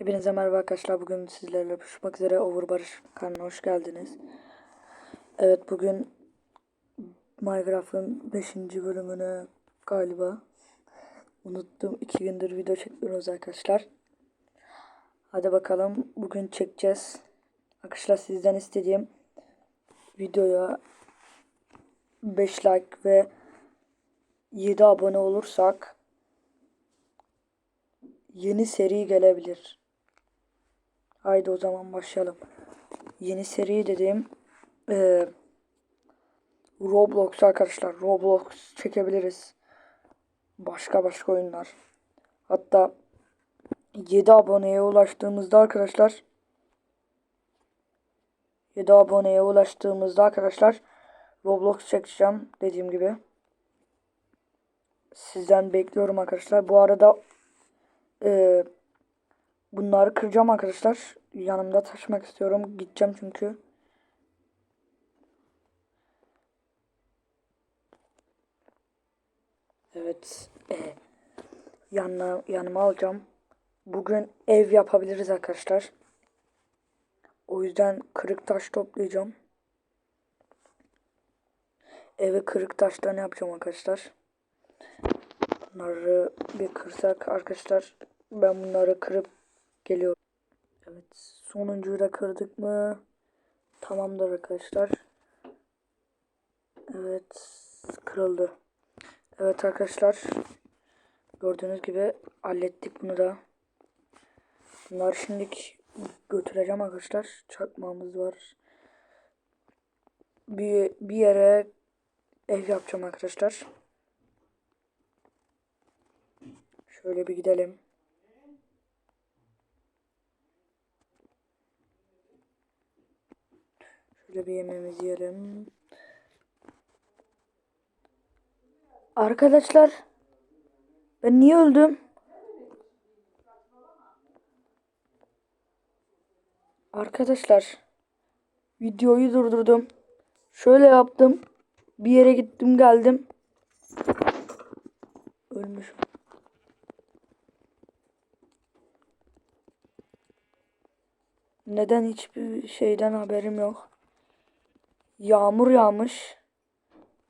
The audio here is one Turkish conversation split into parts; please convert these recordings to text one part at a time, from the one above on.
Hepinize merhaba arkadaşlar. Bugün sizlerle buluşmak üzere Over Barış kanalına hoş geldiniz. Evet bugün Minecraft'ın 5. bölümünü galiba unuttum. 2 gündür video çekmiyoruz arkadaşlar. Hadi bakalım bugün çekeceğiz. Arkadaşlar sizden istediğim videoya 5 like ve 7 abone olursak yeni seri gelebilir. Haydi o zaman başlayalım. Yeni seri dediğim eee Roblox arkadaşlar. Roblox çekebiliriz. Başka başka oyunlar. Hatta 7 aboneye ulaştığımızda arkadaşlar 7 aboneye ulaştığımızda arkadaşlar Roblox çekeceğim dediğim gibi. Sizden bekliyorum arkadaşlar. Bu arada eee Bunları kıracağım arkadaşlar. Yanımda taşımak istiyorum. Gideceğim çünkü. Evet. Yanına, yanıma alacağım. Bugün ev yapabiliriz arkadaşlar. O yüzden kırık taş toplayacağım. Eve kırık taştan yapacağım arkadaşlar. Bunları bir kırsak arkadaşlar. Ben bunları kırıp geliyorum. Evet sonuncuyu da kırdık mı? Tamamdır arkadaşlar. Evet kırıldı. Evet arkadaşlar. Gördüğünüz gibi hallettik bunu da. Bunları şimdilik götüreceğim arkadaşlar. Çakmağımız var. Bir, bir yere ev yapacağım arkadaşlar. Şöyle bir gidelim. Şöyle bir yemeğimizi yiyelim. Arkadaşlar ben niye öldüm? Arkadaşlar videoyu durdurdum. Şöyle yaptım. Bir yere gittim geldim. Ölmüşüm. Neden hiçbir şeyden haberim yok. Yağmur yağmış.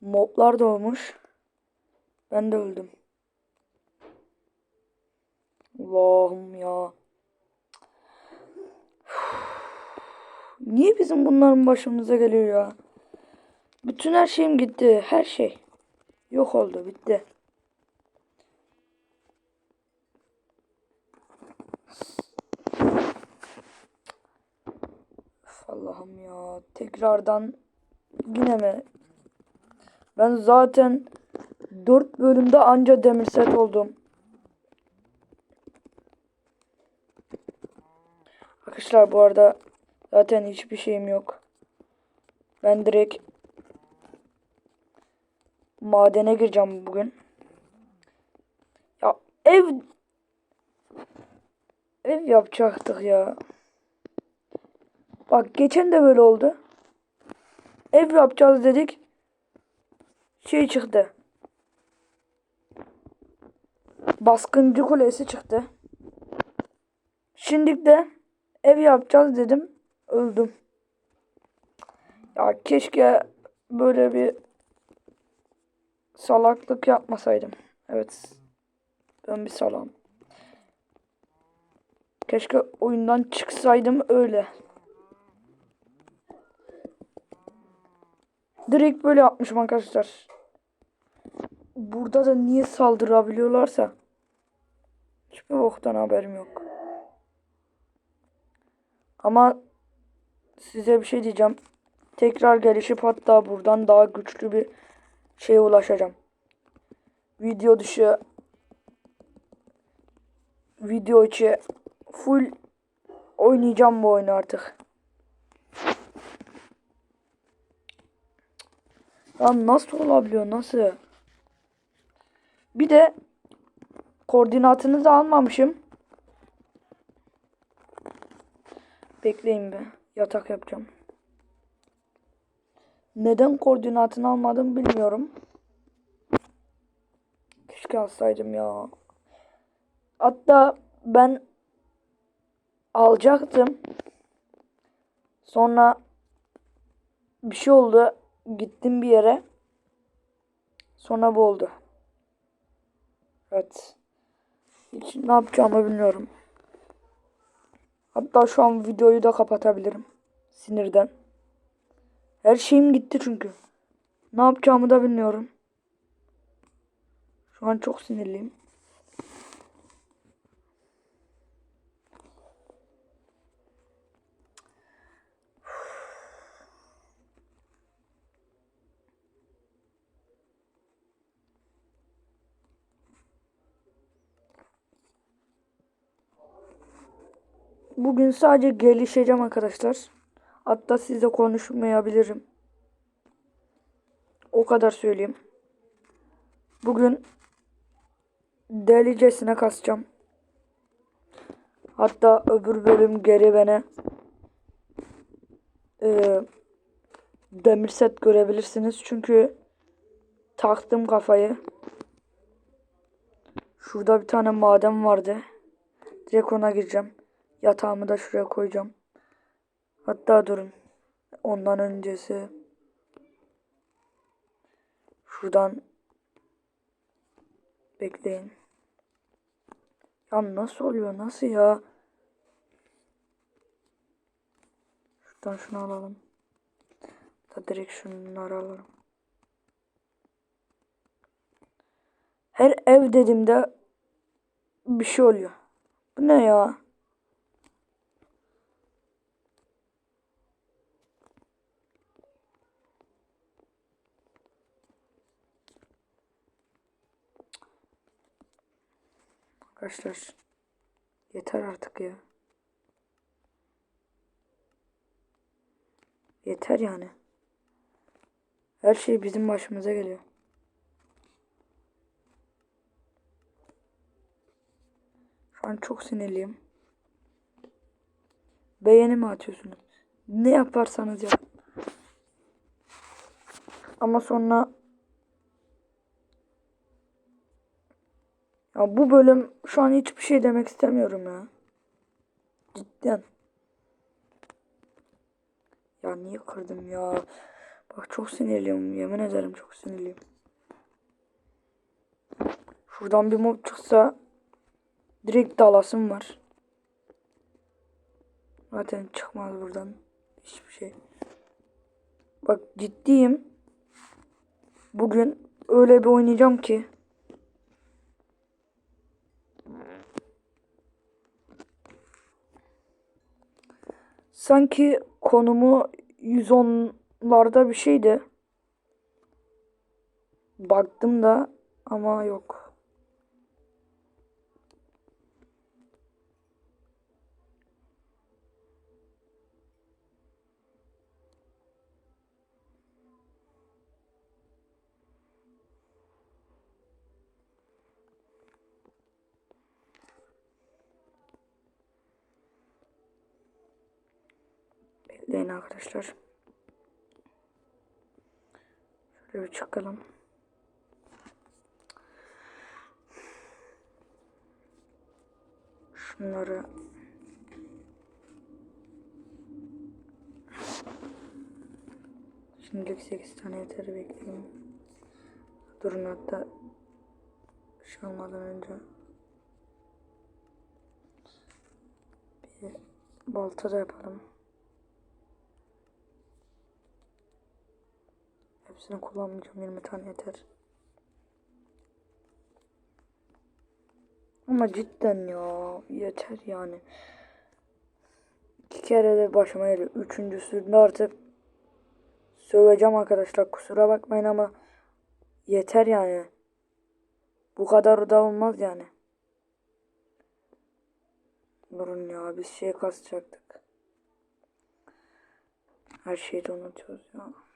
Moblar doğmuş. Ben de öldüm. Allah'ım ya. Niye bizim bunların başımıza geliyor ya? Bütün her şeyim gitti. Her şey. Yok oldu. Bitti. Allah'ım ya. Tekrardan yine mi? Ben zaten 4 bölümde anca demir set oldum. Arkadaşlar bu arada zaten hiçbir şeyim yok. Ben direkt madene gireceğim bugün. Ya ev ev yapacaktık ya. Bak geçen de böyle oldu. Ev yapacağız dedik. Şey çıktı. Baskıncı kulesi çıktı. Şimdi de ev yapacağız dedim. Öldüm. Ya keşke böyle bir salaklık yapmasaydım. Evet. Ben bir salam. Keşke oyundan çıksaydım öyle. Direkt böyle yapmışım arkadaşlar. Burada da niye saldırabiliyorlarsa. Hiçbir boktan haberim yok. Ama size bir şey diyeceğim. Tekrar gelişip hatta buradan daha güçlü bir şeye ulaşacağım. Video dışı video içi full oynayacağım bu oyunu artık. Ya nasıl olabiliyor nasıl? Bir de koordinatını da almamışım. Bekleyin be. Yatak yapacağım. Neden koordinatını almadım bilmiyorum. Keşke alsaydım ya. Hatta ben alacaktım. Sonra bir şey oldu. Gittim bir yere. Sonra bu oldu. Evet. Hiç ne yapacağımı bilmiyorum. Hatta şu an videoyu da kapatabilirim. Sinirden. Her şeyim gitti çünkü. Ne yapacağımı da bilmiyorum. Şu an çok sinirliyim. Bugün sadece gelişeceğim arkadaşlar. Hatta sizle konuşmayabilirim. O kadar söyleyeyim. Bugün delicesine kasacağım. Hatta öbür bölüm geri beni e, demir set görebilirsiniz. Çünkü taktım kafayı. Şurada bir tane maden vardı. Direkt ona gireceğim. Yatağımı da şuraya koyacağım. Hatta durun. Ondan öncesi şuradan bekleyin. Ya nasıl oluyor? Nasıl ya? Şuradan şunu alalım. Da direkt şunları alalım. Her ev dediğimde bir şey oluyor. Bu ne ya? Arkadaşlar yeter artık ya. Yeter yani. Her şey bizim başımıza geliyor. Şu an çok sinirliyim. Beğeni mi atıyorsunuz? Ne yaparsanız yapın. Ama sonra Ya bu bölüm şu an hiçbir şey demek istemiyorum ya. Cidden. Ya niye kırdım ya? Bak çok sinirliyim. Yemin ederim çok sinirliyim. Şuradan bir mob çıksa direkt dalasım var. Zaten çıkmaz buradan. Hiçbir şey. Bak ciddiyim. Bugün öyle bir oynayacağım ki. Sanki konumu 110'larda bir şeydi. Baktım da ama yok. Bekleyin arkadaşlar. Şöyle bir çıkalım. Şunları Şimdilik 8 tane yeter bekleyin. Durun hatta şey önce bir balta da yapalım. Hepsini kullanmayacağım. 20 tane yeter. Ama cidden ya yeter yani. İki kere de başıma geliyor. Üçüncüsünde artık söveceğim arkadaşlar. Kusura bakmayın ama yeter yani. Bu kadar da olmaz yani. Durun ya biz şey kasacaktık. Her şeyi de unutuyoruz ya.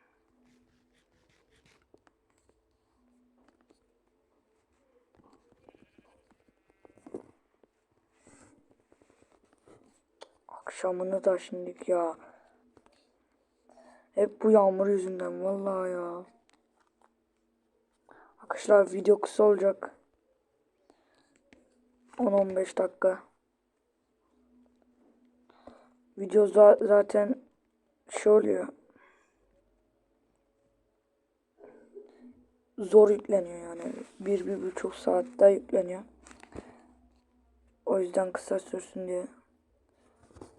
Akşamını da şimdilik ya. Hep bu yağmur yüzünden vallahi ya. Arkadaşlar video kısa olacak. 10-15 dakika. Video za- zaten şey oluyor. Zor yükleniyor yani. Bir, bir buçuk saatte yükleniyor. O yüzden kısa sürsün diye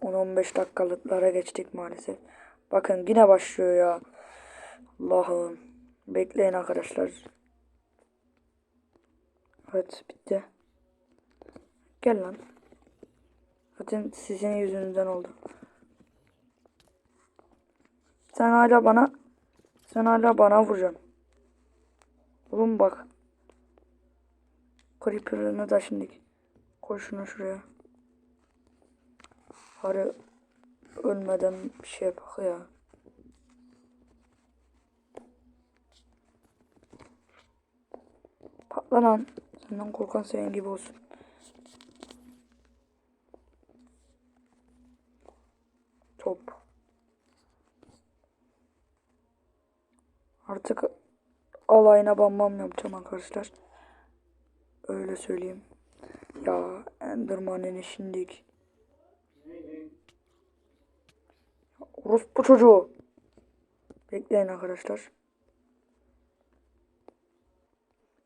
10-15 dakikalıklara geçtik maalesef. Bakın yine başlıyor ya. Allah'ım. Bekleyin arkadaşlar. Evet bitti. Gel lan. Zaten sizin yüzünüzden oldu. Sen hala bana sen hala bana vuracaksın. Oğlum bak. Creeper'ını da şimdi. Koy şunu şuraya. Bari ölmeden bir şey yapak ya. Patla lan. Senden korkan senin gibi olsun. Top. Artık alayına bambam yapacağım arkadaşlar. Öyle söyleyeyim. Ya Enderman'ın işindik. Orospu çocuğu. Bekleyin arkadaşlar.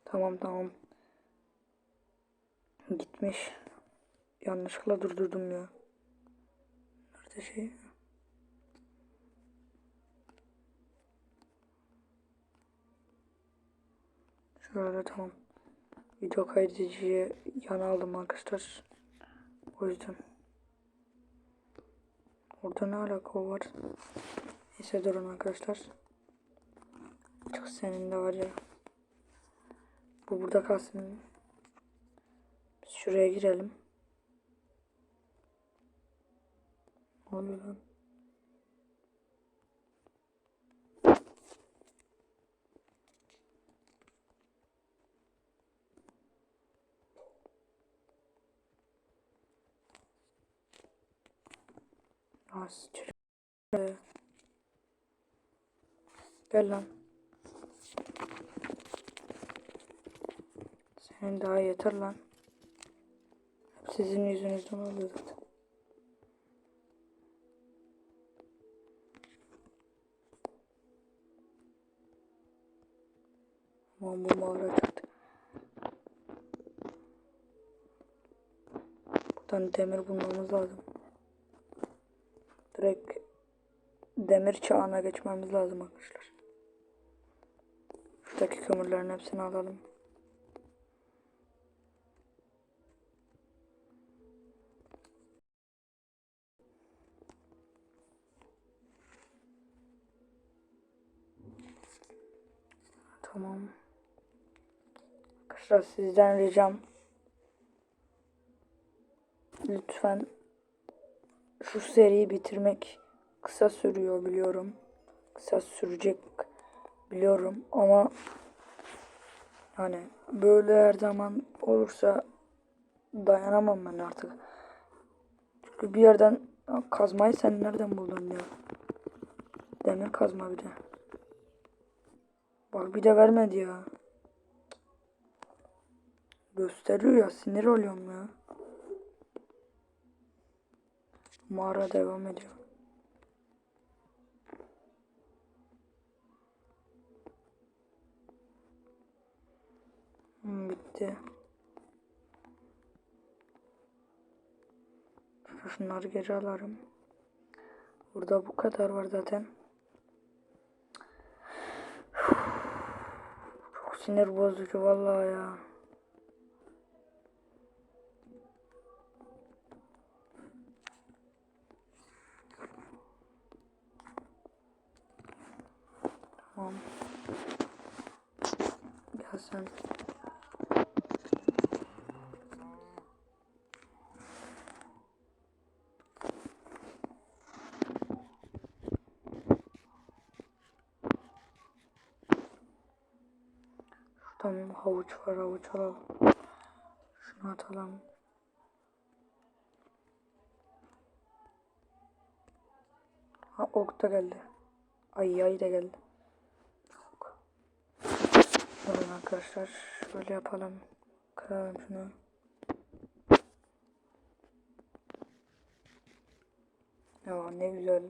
Tamam tamam. Gitmiş. Yanlışlıkla durdurdum ya. Nerede şey? Şöyle tamam. Video kaydediciye yana aldım arkadaşlar. O yüzden. Orada ne alaka var? Neyse durun arkadaşlar. Çok senin de var ya. Bu burada kalsın. Biz şuraya girelim. Ne oluyor lan? Az Gel lan. Senin daha yeter lan. Hep sizin yüzünüzden oluyor zaten. Aman bu mağara çıktı. Buradan demir bulmamız lazım. Direkt demir çağına geçmemiz lazım arkadaşlar. Şuradaki kömürlerin hepsini alalım. Tamam. Arkadaşlar sizden ricam lütfen şu seriyi bitirmek kısa sürüyor biliyorum. Kısa sürecek biliyorum ama yani böyle her zaman olursa dayanamam ben artık. Çünkü bir yerden kazmayı sen nereden buldun ya? Demir kazma bir de. Bak bir de vermedi ya. Gösteriyor ya sinir oluyorum ya. Mağara devam ediyor. Hmm, bitti. Şunları geri alarım. Burada bu kadar var zaten. Çok sinir bozucu vallahi ya. Tamam. Gel sen. Tamam havuç var havuç alalım. Şunu atalım. Ha ok da geldi. Ay yay da geldi. Ok. Durun arkadaşlar şöyle yapalım. Kıralım şunu. Ya ne güzel.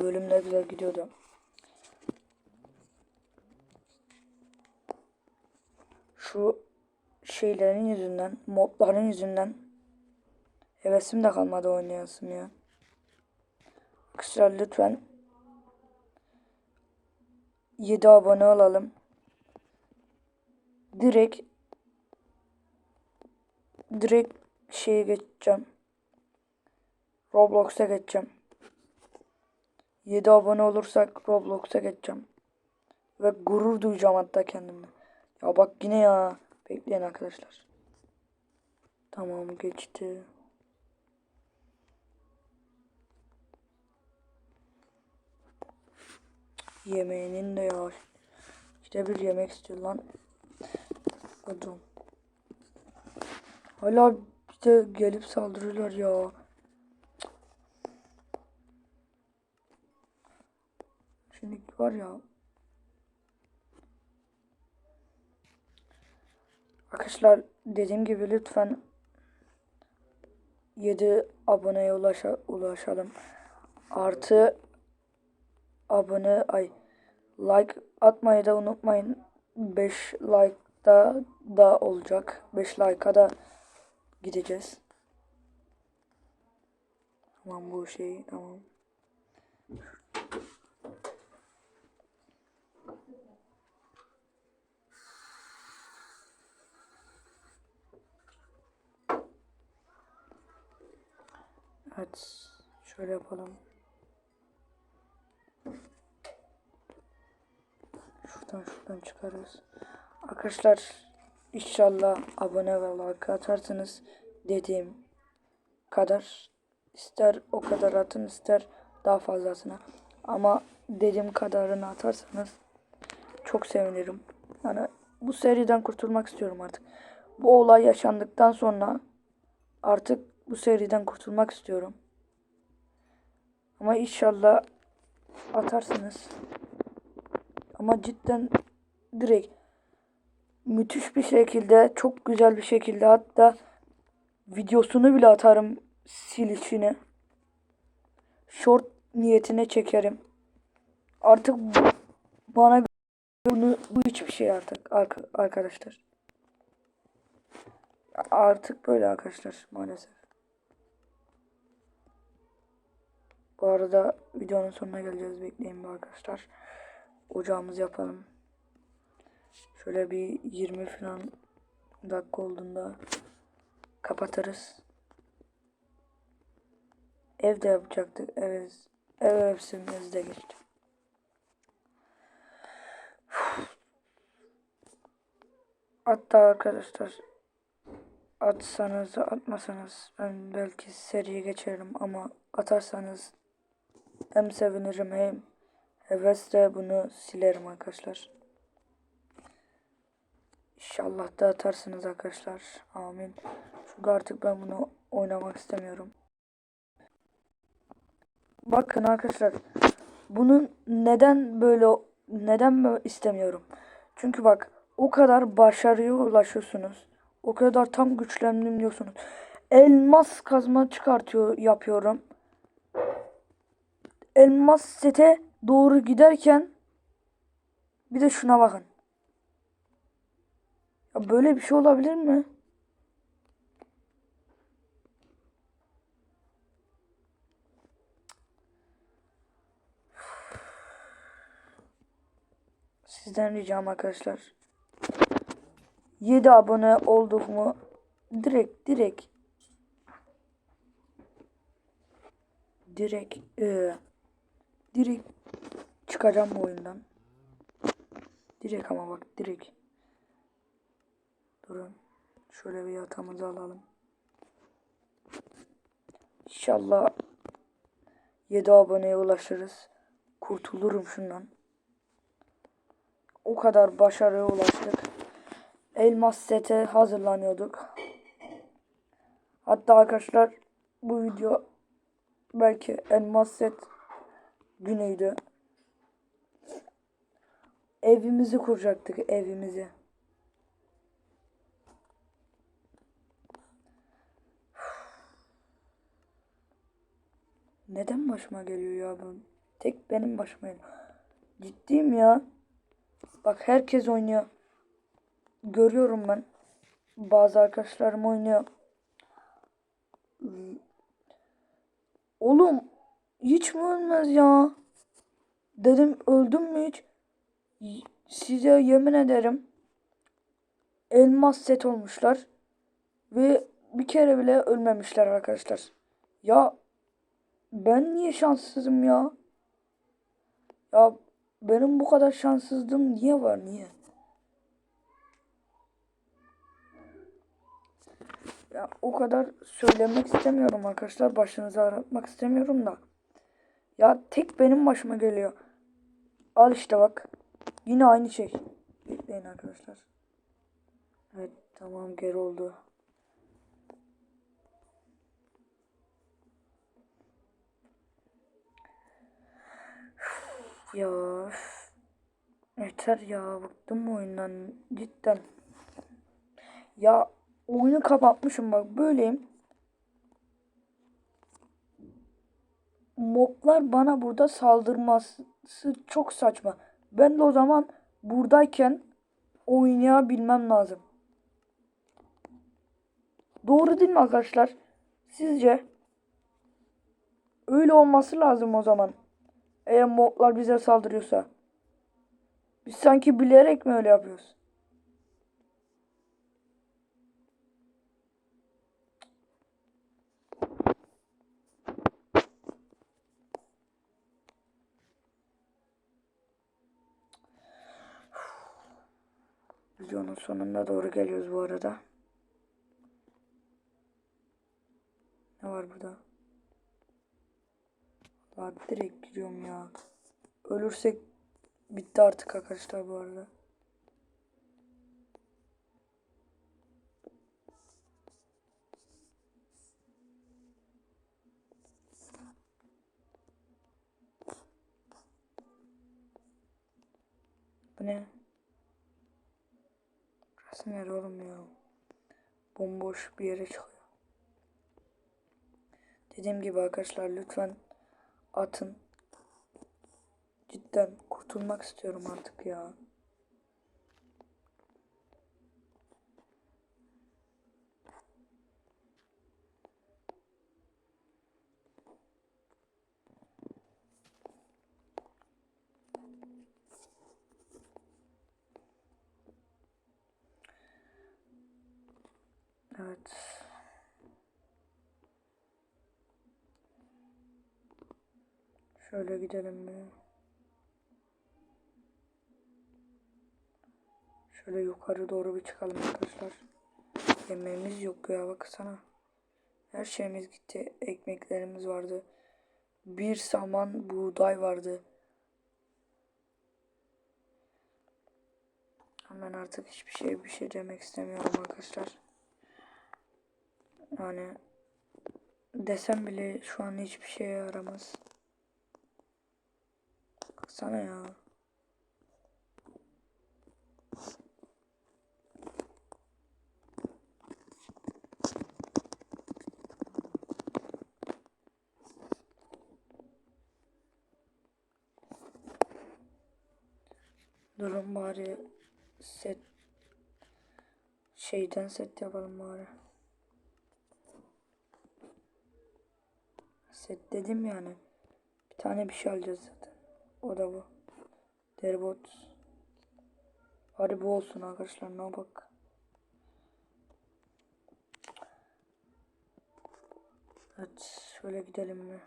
Bölüm ne güzel gidiyordu. Şu şeylerin yüzünden, modların yüzünden hevesim de kalmadı oynayasım ya. Arkadaşlar lütfen 7 abone olalım. Direkt direkt şeye geçeceğim. Roblox'a geçeceğim. 7 abone olursak Roblox'a geçeceğim. Ve gurur duyacağım hatta kendimle. Ya bak yine ya. Bekleyin arkadaşlar. Tamam geçti. Yemeğinin de ya. İşte bir yemek istiyor lan. Adam. Hala bize gelip saldırıyorlar ya. Şimdi var ya. Arkadaşlar dediğim gibi lütfen 7 aboneye ulaşa, ulaşalım. Artı abone ay like atmayı da unutmayın. 5 like'da da olacak. 5 like'a da gideceğiz. Tamam bu şey tamam. Evet. Şöyle yapalım. Şuradan şuradan çıkarız. Arkadaşlar inşallah abone ve like atarsınız dediğim kadar ister o kadar atın ister daha fazlasına. Ama dediğim kadarını atarsanız çok sevinirim. Yani bu seriden kurtulmak istiyorum artık. Bu olay yaşandıktan sonra artık bu seriden kurtulmak istiyorum. Ama inşallah atarsınız. Ama cidden direkt müthiş bir şekilde, çok güzel bir şekilde hatta videosunu bile atarım silişini. Short niyetine çekerim. Artık bana bunu bu hiçbir şey artık arkadaşlar. Artık böyle arkadaşlar maalesef. Bu arada videonun sonuna geleceğiz. Bekleyin arkadaşlar. Ocağımızı yapalım. Şöyle bir 20 falan dakika olduğunda kapatırız. Evde yapacaktık. Evet. Ev hepsimiz de geçti. Hatta arkadaşlar atsanız da atmasanız ben belki seriye geçerim ama atarsanız hem sevinirim hem hevesle bunu silerim arkadaşlar. İnşallah da atarsınız arkadaşlar. Amin. Çünkü artık ben bunu oynamak istemiyorum. Bakın arkadaşlar. Bunun neden böyle neden böyle istemiyorum? Çünkü bak o kadar başarıya ulaşıyorsunuz. O kadar tam güçlendim diyorsunuz. Elmas kazma çıkartıyor yapıyorum elmas sete doğru giderken bir de şuna bakın. Ya böyle bir şey olabilir mi? Sizden ricam arkadaşlar. 7 abone olduk mu direkt direkt direkt e, Direkt çıkacağım bu oyundan. Direkt ama bak direkt. Durun. Şöyle bir yatağımızı alalım. İnşallah 7 aboneye ulaşırız. Kurtulurum şundan. O kadar başarıya ulaştık. Elmas sete hazırlanıyorduk. Hatta arkadaşlar bu video belki elmas set güneydi. Evimizi kuracaktık evimizi. neden başıma geliyor ya bu? Tek benim başıma. Ciddiyim ya. Bak herkes oynuyor. Görüyorum ben. Bazı arkadaşlarım oynuyor. Oğlum hiç mi ölmez ya? Dedim öldüm mü hiç? Size yemin ederim elmas set olmuşlar ve bir kere bile ölmemişler arkadaşlar. Ya ben niye şanssızım ya? Ya benim bu kadar şanssızlığım niye var niye? Ya o kadar söylemek istemiyorum arkadaşlar. Başınızı ağrıtmak istemiyorum da. Ya tek benim başıma geliyor. Al işte bak. Yine aynı şey. Bekleyin arkadaşlar. Evet tamam geri oldu. Ya yeter ya bıktım bu oyundan cidden. Ya oyunu kapatmışım bak böyleyim. Moblar bana burada saldırması çok saçma. Ben de o zaman buradayken oynayabilmem lazım. Doğru değil mi arkadaşlar? Sizce? Öyle olması lazım o zaman. Eğer moblar bize saldırıyorsa. Biz sanki bilerek mi öyle yapıyoruz? Videonun sonuna doğru geliyoruz bu arada. Ne var burada? Daha direkt gidiyorum ya. Ölürsek bitti artık arkadaşlar bu arada. Bu ne? Nere oğlum ya? Bomboş bir yere çıkıyor. Dediğim gibi arkadaşlar lütfen atın. Cidden kurtulmak istiyorum artık ya. Evet. Şöyle gidelim bir. Şöyle yukarı doğru bir çıkalım arkadaşlar. Yemeğimiz yok ya baksana. Her şeyimiz gitti. Ekmeklerimiz vardı. Bir saman buğday vardı. Hemen artık hiçbir şey bir şey demek istemiyorum arkadaşlar. Yani desem bile şu an hiçbir şeye yaramaz. Baksana ya. Durun bari set şeyden set yapalım bari. Set dedim yani. Bir tane bir şey alacağız zaten. O da bu. Derbot. Hadi bu olsun arkadaşlar ne bak. Evet şöyle gidelim mi?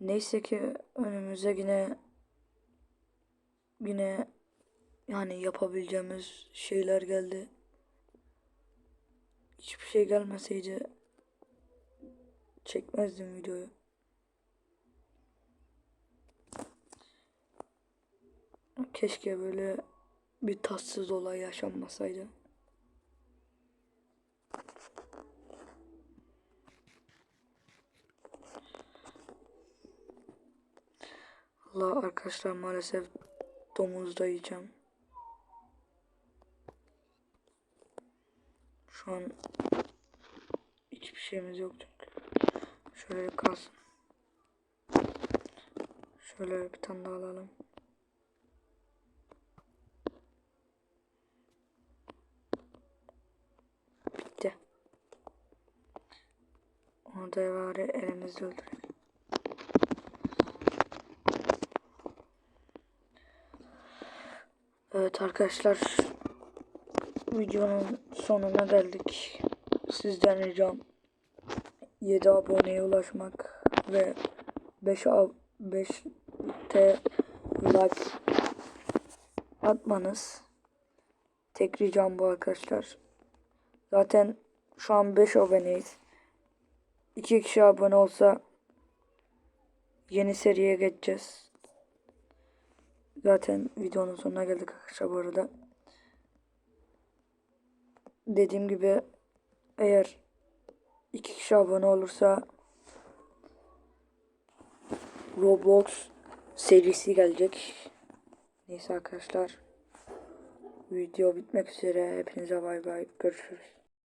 Neyse ki önümüze yine yine yani yapabileceğimiz şeyler geldi. Hiçbir şey gelmeseydi çekmezdim videoyu. Keşke böyle bir tatsız olay yaşanmasaydı. Allah arkadaşlar maalesef domuz da yiyeceğim. Şu an şeyimiz yok çünkü. Şöyle kalsın. Şöyle bir tane daha alalım. Bitti. Onu da bari elimizde öldürelim. Evet arkadaşlar videonun sonuna geldik. Sizden ricam 7 aboneye ulaşmak ve 5 ab 5 t like atmanız. Tek ricam bu arkadaşlar. Zaten şu an 5 aboneyiz. 2 kişi abone olsa yeni seriye geçeceğiz. Zaten videonun sonuna geldik arkadaşlar bu arada. Dediğim gibi eğer iki kişi abone olursa Roblox serisi gelecek. Neyse arkadaşlar. Video bitmek üzere. Hepinize bay bay. Görüşürüz.